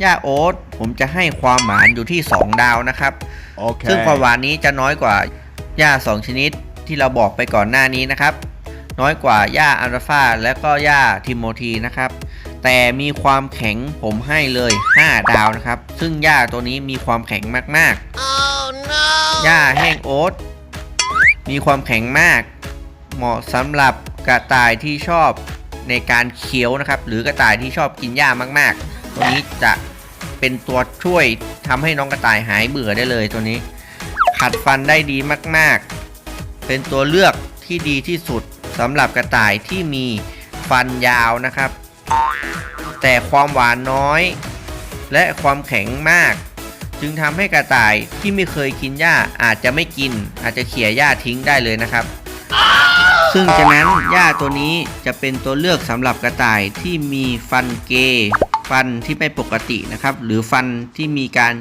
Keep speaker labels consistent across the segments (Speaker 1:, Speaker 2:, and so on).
Speaker 1: หญ้าโอ๊ตผมจะให้ความหวานอยู่ที่ 2 ดาวนะครับ
Speaker 2: Okay.
Speaker 1: ซึ่งความหวานนี้จะน้อยกว่าหญ้า 2 ชนิดที่เราบอกไปก่อนหน้านี้นะครับ น้อยกว่าหญ้าอัลฟาและก็หญ้าทิโมธีนะครับ แต่มีความแข็งผมให้เลย 5 ดาวนะครับ ซึ่งหญ้าตัวนี้มีความแข็งมากๆหญ้าแห้งโอ๊ตมีความแข็งมาก เหมาะสำหรับกระต่ายที่ชอบในการเคี้ยวนะครับ หรือกระต่ายที่ชอบกินหญ้ามากๆ ตัวนี้จะเป็นตัวช่วยทำให้น้องกระต่ายหายเบื่อได้เลยตัวนี้ ขัดฟันได้ดีมากๆ เป็นตัวเลือกที่ดีที่สุดสำหรับกระต่ายที่มีฟันยาวนะครับ แต่ความหวานน้อย และความแข็งมาก จึงทำให้กระต่ายที่ไม่เคยกินหญ้าอาจจะไม่กิน อาจจะเขี่ยหญ้าทิ้งได้เลยนะครับซึ่งฉะนั้นหญ้าตัวนี้จะเป็นตัวเลือกสำหรับกระต่ายที่มีฟันเก ฟันที่ไม่ปกตินะครับ หรือฟันที่มีการ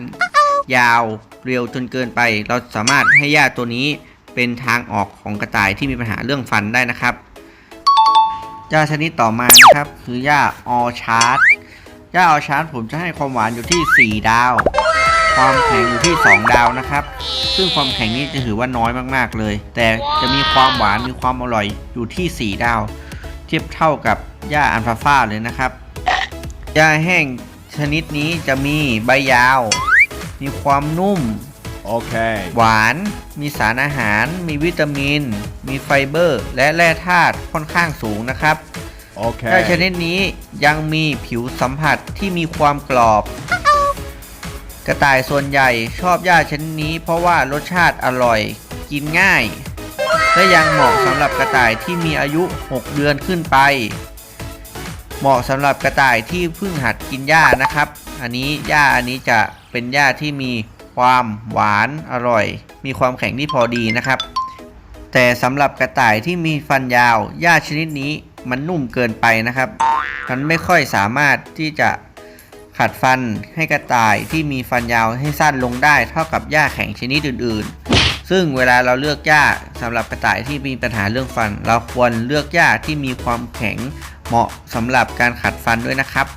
Speaker 1: ยาวเรียวจนเกินไป เราสามารถให้หญ้าตัวนี้เป็นทางออกของกระต่ายที่มีปัญหาเรื่องฟันได้นะครับหญ้าชนิดต่อมานะครับ คือหญ้าออชาร์ดหญ้าออชาร์ดผมจะให้ความหวานอยู่ที่ 4 ดาว ความแข็งอยู่ที่ 2 ดาวนะครับ ซึ่งความแข็งนี้จะถือว่าน้อยมากๆเลย แต่จะมีความหวานมีความอร่อยอยู่ที่ 4 ดาว เทียบเท่ากับหญ้าอัลฟาฟาเลยนะครับ หญ้าแห้งชนิดนี้จะมีใบยาว มีความนุ่ม
Speaker 2: Okay.
Speaker 1: หวาน มีสารอาหาร มีวิตามิน มีไฟเบอร์ และแร่ธาตุค่อนข้างสูงนะครับหญ้าช
Speaker 2: Okay.
Speaker 1: นิดนี้ยังมีผิวสัมผัสที่มีความกรอบ กระต่ายส่วนใหญ่ชอบหญ้าชนิดนี้ เพราะว่ารสชาติอร่อย กินง่าย และยังเหมาะสำหรับกระต่ายที่มีอายุ 6 เดือนขึ้นไป เหมาะสำหรับกระต่ายที่เพิ่งหัดกินหญ้านะครับ อันนี้หญ้าอันนี้จะเป็นหญ้าที่มีความหวานอร่อย มีความแข็งที่พอดีนะครับ แต่สำหรับกระต่ายที่มีฟันยาวหญ้าชนิดนี้มันนุ่มเกินไปนะครับ มันไม่ค่อยสามารถที่จะขัดฟันให้กระต่ายที่มีฟันยาวให้สั้นลงได้เท่ากับหญ้าแข็งชนิดอื่น ๆ ซึ่งเวลาเราเลือกหญ้าสำหรับกระต่ายที่มีปัญหาเรื่องฟัน เราควรเลือกหญ้าที่มีความแข็ง เหมาะสำหรับการขัดฟันด้วยนะครับ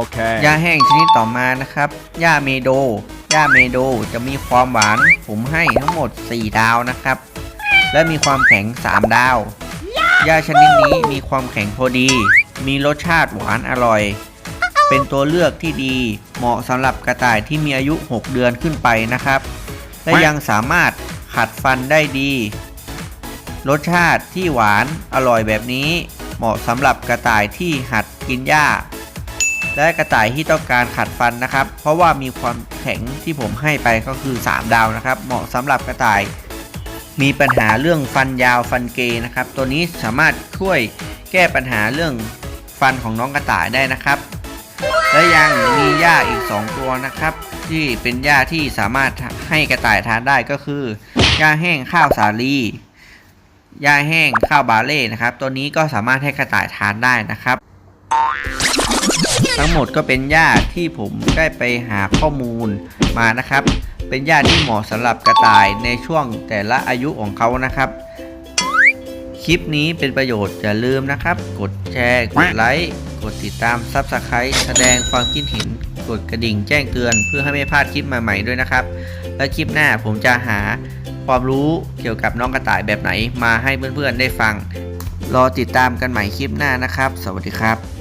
Speaker 2: Okay.
Speaker 1: หญ้าแห้งชนิดต่อมานะครับหญ้าเมโดหญ้าเมโดจะมีความหวาน ผมให้ทั้งหมด 4 ดาวนะครับ และมีความแข็ง 3 ดาวหญ้าชนิดนี้มีความแข็งพอดี มีรสชาติหวานอร่อย เป็นตัวเลือกที่ดี เหมาะสำหรับกระต่ายที่มีอายุ 6 เดือนขึ้นไปนะครับ และยังสามารถขัดฟันได้ดี รสชาติที่หวานอร่อยแบบนี้ เหมาะสำหรับกระต่ายที่หัดกินหญ้า และกระต่ายที่ต้องการขัดฟันนะครับ เพราะว่ามีความแข็งที่ผมให้ไปก็คือ 3 ดาวนะครับ เหมาะสำหรับกระต่าย มีปัญหาเรื่องฟันยาวฟันเกยนะครับ ตัวนี้สามารถช่วยแก้ปัญหาเรื่องฟันของน้องกระต่ายได้นะครับ และยังมีหญ้าอีก 2 ตัวนะครับ ที่เป็นหญ้าที่สามารถให้กระต่ายทานได้ก็คือหญ้าแห้งข้าวสาลี หญ้าแห้งข้าวบาเล่นะครับ ตัวนี้ก็สามารถให้กระต่ายทานได้นะครับ ทั้งหมดก็เป็นหญ้าที่ผมได้ไปหาข้อมูลมานะครับ เป็นหญ้าที่เหมาะสำหรับกระต่ายในช่วงแต่ละอายุของเขานะครับคลิปนี้เป็นประโยชน์อย่าลืมนะครับ กดแชร์ กดไลค์ กดติดตาม Subscribe แสดงความคิดเห็น กดกระดิ่งแจ้งเตือน เพื่อให้ไม่พลาดคลิปใหม่ๆด้วยนะครับ และคลิปหน้าผมจะหา ความรู้เกี่ยวกับน้องกระต่ายแบบไหนมาให้เพื่อนๆได้ฟัง รอติดตามกันใหม่คลิปหน้านะครับ สวัสดีครับ